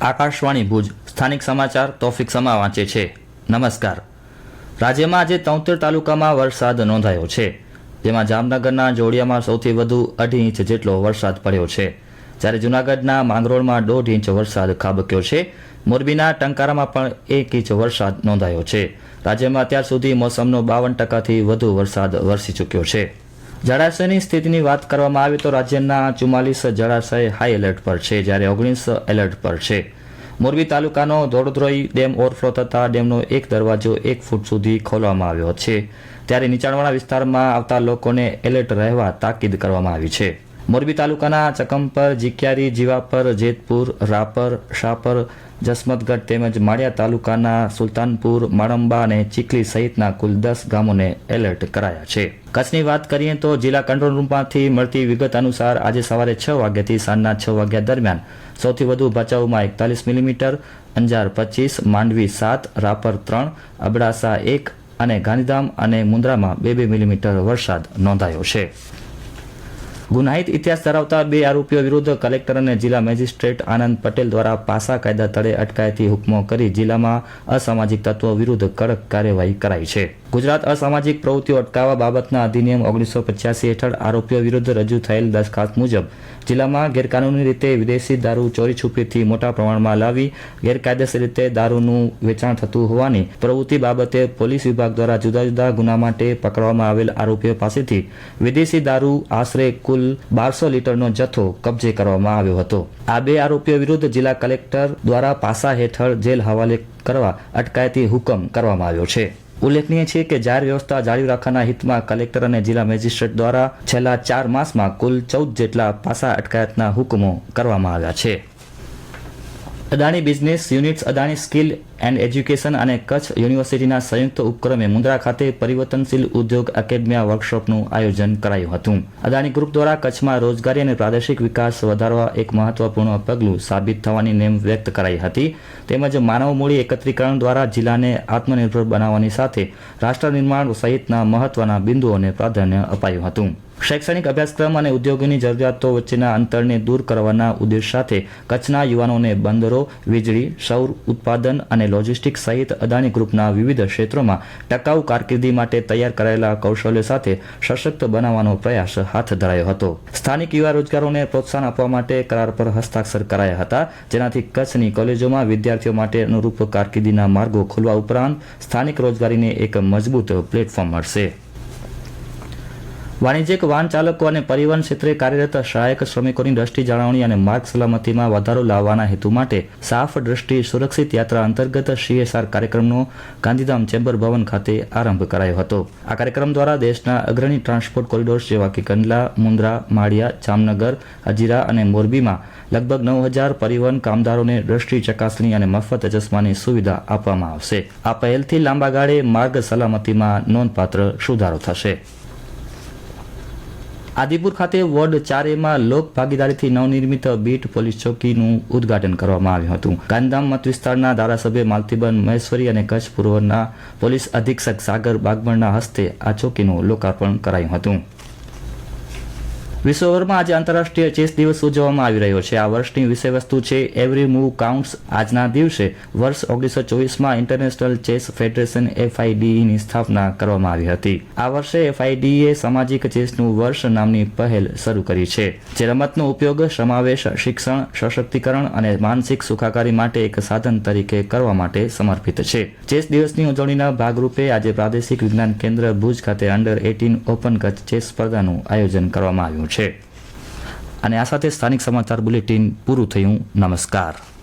આકાશવાણી ભુજ, સ્થાનિક સમાચાર તોફિક સમા વાંચે છે. નમસ્કાર. રાજ્યમાં આજે તોતેર તાલુકામાં વરસાદ નોંધાયો છે, જેમાં જામનગરના જોડિયામાં સૌથી વધુ અઢી ઇંચ જેટલો વરસાદ પડ્યો છે. જ્યારે જૂનાગઢના માંગરોળમાં દોઢ ઇંચ વરસાદ ખાબક્યો છે. મોરબીના ટંકારામાં પણ એક ઇંચ વરસાદ નોંધાયો છે. રાજ્યમાં અત્યાર સુધી મોસમનો બાવન ટકાથી વધુ વરસાદ વરસી ચૂક્યો છે. જળાશયની સ્થિતિની વાત કરવામાં આવે તો રાજ્યના ચુમ્માલીસ જળાશય હાઈ એલર્ટ પર છે, જ્યારે ઓગણીસ એલર્ટ પર છે. મોરબી તાલુકાનો ધોળદ્રોઈ ડેમ ઓવરફ્લો થતાં ડેમનો એક દરવાજો એક ફૂટ સુધી ખોલવામાં આવ્યો છે. ત્યારે નીચાણવાળા વિસ્તારમાં આવતા લોકોને એલર્ટ રહેવા તાકીદ કરવામાં આવી છે. મોરબી તાલુકાના ચકમપર જીક્યારી, જીવાપર, જેતપુર, રાપર, શાપર જસમતગઢ તેમજ માળિયા તાલુકાના સુલતાનપુર, માળંબા અને ચીખલી સહિતના કુલ દસ ગામોને એલર્ટ કરાયા છે. કચ્છની વાત કરીએ તો જિલ્લા કંટ્રોલ રૂમમાંથી મળતી વિગત અનુસાર આજે સવારે છ વાગ્યાથી સાંજના છ વાગ્યા દરમિયાન સૌથી વધુ ભચાઉમાં એકતાલીસ મિલીમીટર, અંજાર પચીસ, માંડવી સાત, રાપર ત્રણ, અબડાસા એક અને ગાંધીધામ અને મુન્દ્રામાં બે બે મિલીમીટર વરસાદ નોંધાયો છે. ગુનાહિત ઇતિહાસ ધરાવતા બે આરોપીઓ વિરુદ્ધ કલેક્ટર અને જિલ્લા મેજિસ્ટ્રેટ આનંદ પટેલ દ્વારા પાસા કાયદા તળે અટકાયતી હુકમો કરી જિલ્લામાં અસામાજિક તત્વો વિરુદ્ધ કડક કાર્યવાહી કરાઈ છે. ગુજરાત અસામાજિક પ્રવૃત્તિઓ અટકાવવા બાબતના અધિનિયમ ઓગણીસો પચાસી હેઠળ આરોપીઓ વિરુદ્ધ રજૂ થયેલ દરખાસ્ત મુજબ જિલ્લામાં ગેરકાનૂની રીતે વિદેશી દારૂ ચોરી છુપીથી મોટા પ્રમાણમાં લાવી ગેરકાયદેસર રીતે દારૂનું વેચાણ થતું હોવાની પ્રવૃત્તિ બાબતે પોલીસ વિભાગ દ્વારા જુદા જુદા ગુના માટે પકડવામાં આવેલ આરોપીઓ પાસેથી વિદેશી દારૂ આશરે કુલ બારસો લીટરનો જથ્થો કબજે કરવામાં આવ્યો હતો. આ બે આરોપીઓ વિરુદ્ધ જિલ્લા કલેક્ટર દ્વારા પાસા હેઠળ જેલ હવાલે કરવા અટકાયતી હુકમ કરવામાં આવ્યો છે. ઉલ્લેખનીય છે કે જાહેર વ્યવસ્થા જાળવી રાખવાના હિતમાં કલેક્ટર અને જિલ્લા મેજિસ્ટ્રેટ દ્વારા છેલ્લા ચાર માસમાં કુલ ચૌદ જેટલા પાસા અટકાયતના હુકમો કરવામાં આવ્યા છે. Adani business units Adani skill and education અને કચ્છ યુનિવર્સિટીના સંયુક્ત ઉપક્રમે મુન્દ્રા ખાતે પરિવર્તનશીલ ઉદ્યોગ એકેડમિયા વર્કશોપનું આયોજન કરાયું હતું. અદાણી ગ્રુપ દ્વારા કચ્છમાં રોજગારી અને પ્રાદેશિક વિકાસ વધારવા એક મહત્વપૂર્ણ પગલું સાબિત થવાની નેમ વ્યક્ત કરાઈ હતી. તેમજ માનવ મૂડી એકત્રીકરણ દ્વારા જિલ્લાને આત્મનિર્ભર બનાવવાની સાથે રાષ્ટ્ર નિર્માણ સહિતના મહત્વના બિંદુઓને પ્રાધાન્ય અપાયું હતું. શૈક્ષણિક અભ્યાસક્રમ અને ઉદ્યોગોની જરૂરિયાતો વચ્ચેના અંતરને દૂર કરવાના ઉદ્દેશ સાથે કચ્છના યુવાનોને બંદરો, વીજળી, સૌર, ઉત્પાદન અને લોજિસ્ટિક્સ સહિત અદાણી ગ્રુપના વિવિધ ક્ષેત્રોમાં ટકાઉ કારકિર્દી માટે તૈયાર કરાયેલા કૌશલ્યો સાથે સશક્ત બનાવવાનો પ્રયાસ હાથ ધરાયો હતો. સ્થાનિક યુવા રોજગારોને પ્રોત્સાહન આપવા માટે કરાર પર હસ્તાક્ષર કરાયા હતા. જેનાથી કચ્છની કોલેજોમાં વિદ્યાર્થીઓ માટે અનુરૂપ કારકિર્દીના માર્ગો ખોલવા ઉપરાંત સ્થાનિક રોજગારીને એક મજબૂત પ્લેટફોર્મ મળશે. વાણિજ્યિક વાહન ચાલકો અને પરિવહન ક્ષેત્રે કાર્યરત સહાયક શ્રમિકોની દ્રષ્ટિ જાળવણી અને માર્ગ સલામતીમાં વધારો લાવવાના હેતુ માટે સાફ દ્રષ્ટિ સુરક્ષિત યાત્રા અંતર્ગત સીએસઆર કાર્યક્રમનો ગાંધીધામ ચેમ્બર ભવન ખાતે આરંભ કરાયો હતો. આ કાર્યક્રમ દ્વારા દેશના અગ્રણી ટ્રાન્સપોર્ટ કોરિડોર્સ જેવા કે કંડલા મુન્દ્રા માળિયા, જામનગર હજીરા અને મોરબીમાં લગભગ નવ હજાર પરિવહન કામદારોને દ્રષ્ટિ ચકાસણી અને મફત ચશ્માની સુવિધા આપવામાં આવશે. આ પહેલથી લાંબા ગાળે માર્ગ સલામતીમાં નોંધપાત્ર સુધારો થશે. આદિપુર ખાતે વોર્ડ ચાર એમાં લોક ભાગીદારીથી નવનિર્મિત બીટ પોલીસ ચોકીનું ઉદ્ઘાટન કરવામાં આવ્યું હતું. ગાંધીધામ મત વિસ્તારના ધારાસભ્ય માલતીબન મહેશ્વરી અને કચ્છ પૂર્વના પોલીસ અધિક્ષક સાગર બાગમણના હસ્તે આ ચોકીનું લોકાર્પણ કરાયું હતું. વિશ્વભરમાં આજે આંતરરાષ્ટ્રીય ચેસ દિવસ ઉજવવામાં આવી રહ્યો છે. આ વર્ષની વિષયવસ્તુ છે એવરી મૂવ કાઉન્ટ્સ આજના દિવસે વર્ષ ઓગણીસો ચોવીસમાં ઇન્ટરનેશનલ ચેસ ફેડરેશન એફઆઈડીની સ્થાપના કરવામાં આવી હતી. આ વર્ષે એફઆઈડીએ સામાજિક ચેસનું વર્ષ નામની પહેલ શરૂ કરી છે, જે રમતનો ઉપયોગ સમાવેશ, શિક્ષણ, સશક્તિકરણ અને માનસિક સુખાકારી માટે એક સાધન તરીકે કરવા માટે સમર્પિત છે. ચેસ દિવસની ઉજવણીના ભાગરૂપે આજે પ્રાદેશિક વિજ્ઞાન કેન્દ્ર ભુજ ખાતે under eighteen open Kutch chess સ્પર્ધાનું આયોજન કરવામાં આવ્યું છે. અને આ સાથે સ્થાનિક સમાચાર બુલેટિન પૂરું થયું. નમસ્કાર.